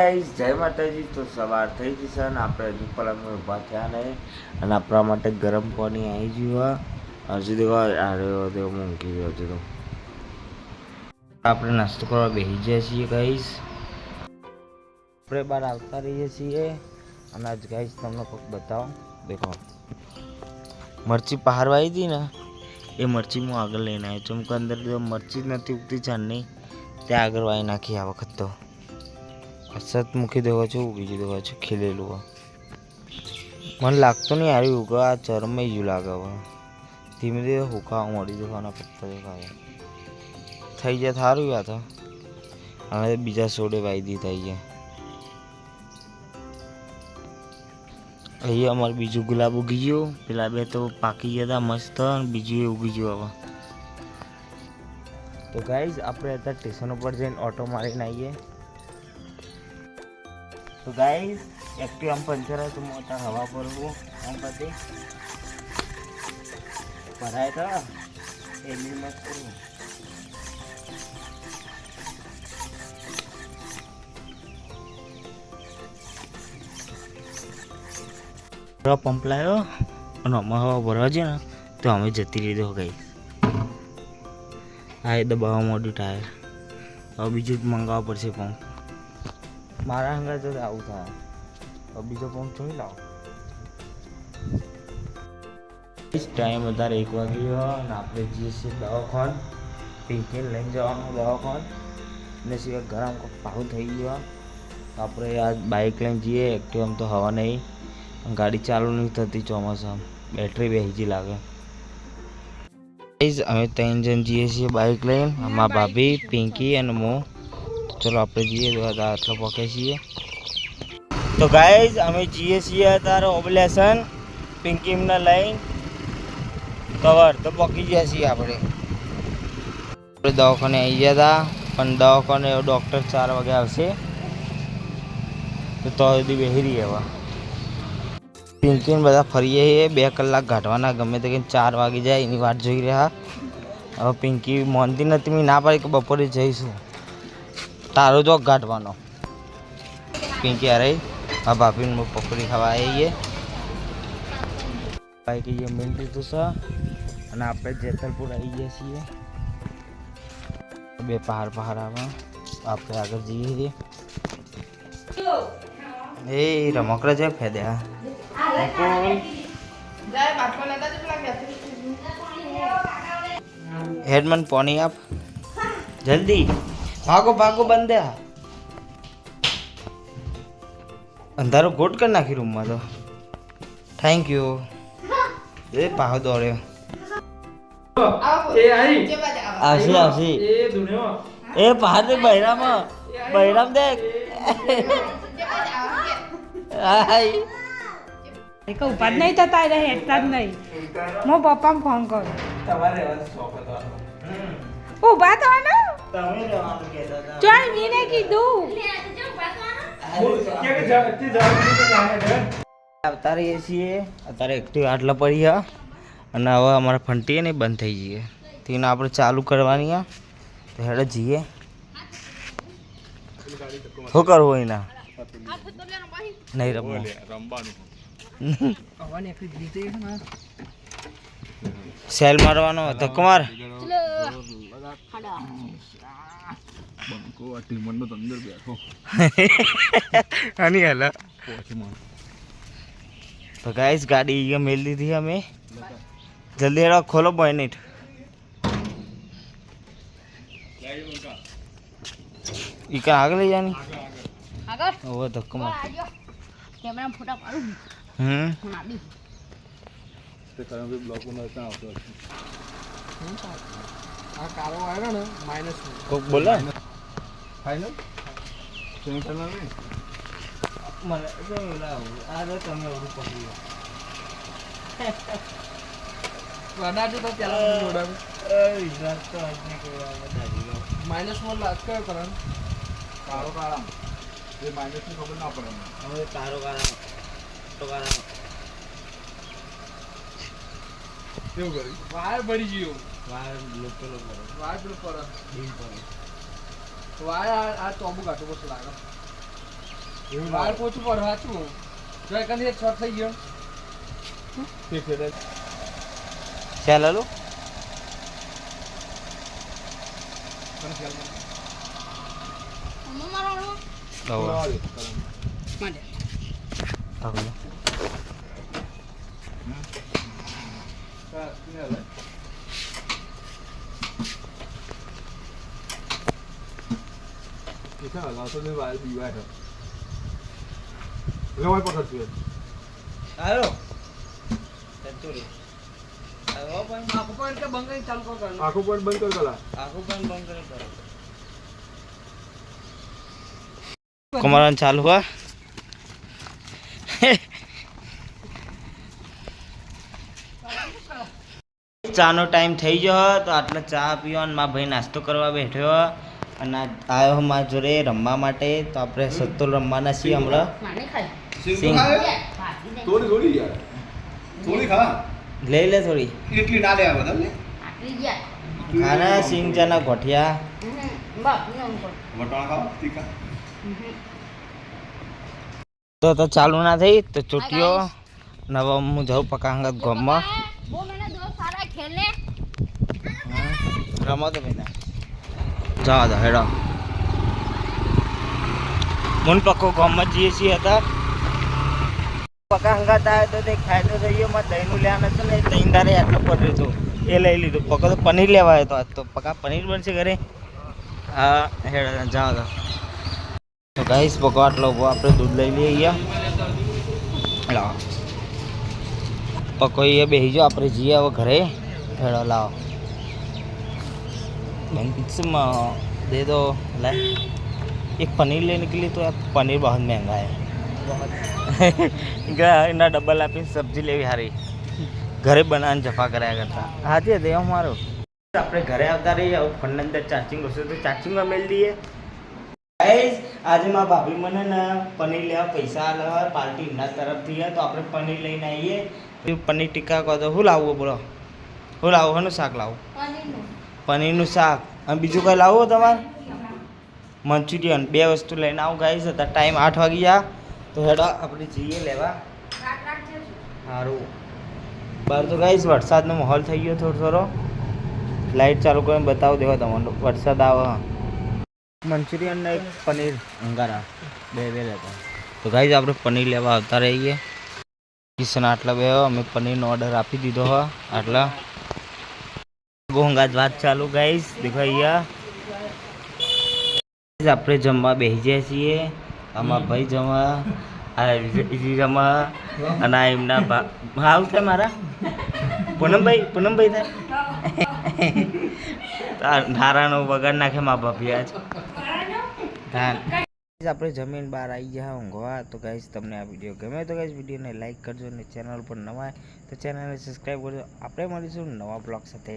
Guys જય માતાજી. તો સવાર થઈ ગઈ છે અને આપણે હજુ પલંગ ઊભા થયા નહીં. અને આપણા માટે ગરમ પાણી આવી ગયું હજુ દેખો આર્યો દેવો મૂકી ગયો હજુ તો. આપણે નાસ્તો કરવા બેસી જઈએ છીએ ગાઈસ આપણે બહાર આવતા રહીએ છીએ. અને આજ ગાઈસ તમને કોઈક બતાવો. દેખો. મરચી પહાર વાવી હતી ને, એ મરચી હું આગળ લઈને આવ્યો છું. કે અંદર મરચી જ નથી ઉગતી ચાંદની ત્યાં આગળ વાવી નાખી આ વખત તો. સતમુખી દેવા છે બીજું દેવા છે ખીલેલું હોય. મને લાગતું નહીં આવી ઉગા, આ ચરમય જ લાગે હવે. ધીમે ધીમે હુકા મળી દેવાના પત્તા દેખાય. થઈ જાય સારું યા તો. હવે બીજા સોડે વાયદી થઈ જાય અહીંયા અમારે બીજું ગુલાબ ઉગી ગયું. પેલા બે તો પાકી ગયા હતા મસ્ત, અને બીજું એ ઉગી ગયું હવે. તો ગાઈઝ આપણે અત્યારે સ્ટેશન ઉપર જઈને ઓટો મારીને આવીએ. તો ગાઈસ એક્ટિવ આમ પંચર હતું મોટા હવા ભરવું હું આમ બધી ભરાય તો એની મત કરું પેલો પંપ લાવ્યો અને અમે હવા ભરવા છે ને, તો અમે જતી લીધો ગઈ આ એ દબાવવા મોડું ટાયર હવે બીજું મંગાવવા પડશે પંપ મારા હંગા તો આવું થાય. બીજો ફોન જોઈ લાવો. ટાઈમ વધારે એક વાગ્યો અને આપણે જઈએ છીએ દવાખાન. પિંકીને લઈને જવાનું દવાખાન. ને સિવાય ગરમ ભાવ થઈ ગયો આપણે આ બાઇક લઈને જઈએ. એક્ટિવ આમ તો હવા નહીં. ગાડી ચાલુ નહીં થતી ચોમાસામાં. બેટરી હજી લાગે. અમે ત્રણ જણ જઈએ છીએ બાઇક લઈને. અમારા ભાભી, પિંકી અને હું. ચલો આપણે જઈએ તો આ આટલો પકે છીએ તો ગાઈઝ અમે જઈએ છીએ અત્યારે ઓબ્લેશન પિંકીમને લઈને કવર તો પકી ગયા છીએ આપણે આપણે દવાખાને આવી ગયા હતા પણ દવાખાને ડૉક્ટર ચાર વાગે આવશે તો તો સુધી બેસી રહીએ હવે પિંકીને બધા ફરીએ છીએ બે કલાક કાઢવાના ગમે તે કંઈ ચાર વાગી જાય એની વાટ જોઈ રહ્યા હવે પિંકી મોનતી નથી મેં ના પાડી કે બપોરે જઈશું તારો જો કાઢવાનો પિંકી અરે, આ ભાભીને હું પકોડી ખાવા આવીએ ભાઈ કહીએ મિલ દીધું છે, અને આપણે જેતલપુર આવી ગયા છીએ. બે પહાડ પહાડ આવે આપણે આગળ જઈએ છીએ. એ રમકડા છે ફેદ્યા હેડમન પાણી આપ. જલ્દી. ભાગો ભાગો બંધે અંધારો ગોટ કરી નાખી રૂમમાં તો. થેન્ક યુ એ પાહો દોડ્યો. આવશે આવશે. એ પહાડ દેખ બૈરામાં. બૈરામ દેખ હાય જ નહીં થતા એટલે હેઠતા જ નહીં. હું પપ્પાને ફોન કરું. ઊભા થો ને તમે રહેવાનું કહેતા હતા ચાલ મીને કીધું છીએ. અત્યારે એક્ટિવ આટલા પડી ગયા. અને હવે અમારા ફંટીએ ને બંધ થઈ જઈએ તેને આપણે ચાલુ કરવાની આ. તો હેડે જઈએ. શું કરવું એના? નહીં રમવું. સેલ મારવાનો ધક્કો માર આની હાલ તો ગાઈસ ગાડી અહીંયા મેલ દીધી અમે. જલ્દી હેડો, ખોલો બોયનેટ ઈ કા આગળ લઈ જાની? આગળ હવે ધક્કો માર કેમેરા ફોટા પાડું હમ? હું આડી આ કાળો આવ્યો ને માઇનસ કોક બોલે? ફાઇનલ સેમિફાઇનલ નહીં? મને તો આ તો તમે ઓલું પકડી કદાચ તો ત્યાં જોડાવે. વિશ્વાસ તો આજને વધારી લો. માઇનસ વન લાસ્ટ કયો કરન કાળો કાળા એ માઇનસની ખબર ના પડે. હવે કારો કારા તો કારા કેવું કર્યું? વાયર ભરી ગયો. વાર લોકો લોકો વાયર પેલો પર ડીલ પર વાયર આ આ ચોબુ કાઢો બસ લાગે. એવું બહાર પોચું પર સાચું. જો એક શોર્ટ થઈ ગયો. ચાલ હાલો બોલાવા દે. હવે. હા, એ છે, લાવતો ને વાળ બીવાય છે. લેવાય પકડ તું એ. હાલો પણ આખું પણ બંધ કર પેલા આખું પણ બંધ કરી કરો કમરાન ચાલુ હા ચાનો ટાઈમ થઈ ગયો તો આટલે ચા પીવો મા ભાઈ નાસ્તો કરવા બેઠ્યો અને આ આવ્યો જોડે રમવા માટે તો આપણે સત્તુલ રમવાના છીએ હમણાં. સિંગ થોડી થોડી થોડી ખા. લઈ લે થોડી. એટલી ના લે ખાના સિંગ ચના ગોઠિયા. તો. તો ચાલુ ના થઈ તો ચૂંટ્યો નવા હું જાઉં પકાંગત ગોમમાં. રમો તો ભાઈ જવા હેડા. હેડો મુન પક્કો ગામમાં જઈએ છીએ હતા. પકા હંગાત આવ્યો તો તે ખાયતો થઈ ગયો માં દહીંનું લેવાનું હતું ને દહીં તારે આટલો પડ્યું હતું. એ લઈ લીધું. પકો તો પનીર લેવા આવ્યો હતો તો. પકા પનીર બનશે ઘરે? હા, હેડો જાઓ તો તો ગાઈશ પકો આટલો આપણે દૂધ લઈ લઈએ અહીંયા. લાવો પકો એ બેસી જાઓ, આપણે જઈએ હવે ઘરે. હેડો, લાવો. मैंने पीछे में दे दो लाए एक पनीर लेने के लिए तो यार पनीर बहुत महंगा है ગયા એના ડબલ આપીને સબ્જી લેવી હારી ઘરે બનાવીને જફા કર્યા કરતા હાથી દે મારો આપણે ઘરે આવતા રહીએ હવે ફોનની અંદર ચાર્જિંગ હશે તો ચાર્જિંગમાં મેળ દઈએ ગાઈસ આજે મારા ભાભી મને ને પનીર લેવા પૈસા આલ્યા પાર્ટી એમના તરફથી છે તો આપણે પનીર લઈને આવીએ પનીર ટીક્કા કહો તો શું લાવવું બોલો શું લાવું શાનું શાક લાવું પનીરનું શાક. અને બીજું કંઈ લાવવું તમારે? મંચુરિયન. બે વસ્તુ લઈને આવું ગાઈશ હતા ટાઈમ આઠ વાગી ગયા. તો હેડો, આપણે જઈએ લેવા. સારું બહાર તો ગાઈશ વરસાદનો માહોલ થઈ ગયો થોડો થોડો. લાઇટ ચાલુ કરીને બતાવો દેવા તમને. વરસાદ આવે મંચુરિયન ને એક પનીર. અંગારા. બે બે લેતા. તો ગાઈશ આપણે પનીર લેવા આવતા રહીએ. કિશન આટલા બે, અમે પનીરનો ઓર્ડર આપી દીધો, હા. આટલા. ગોંગાત વાત ચાલુ ગાઈશ દેખો અહીંયા આપણે જમવા બેસી જાય છીએ. આમાં ભાઈ જમવા જમવા અને એમના ભાવ છે મારા? પૂનમભાઈ પૂનમભાઈ થાય? બગાડ નાખે મા આજ. ધાન. આપણે જમીન બહાર આવી ગયા ઊંઘવા. તો ગાઈસ તમને આ વીડિયો ગમે તો ગાઈસ વિડીયોને લાઈક કરજો અને ચેનલ પર નવા તો ચેનલને સબસ્ક્રાઈબ કરજો. આપણે મળીશું નવા બ્લોગ સાથે.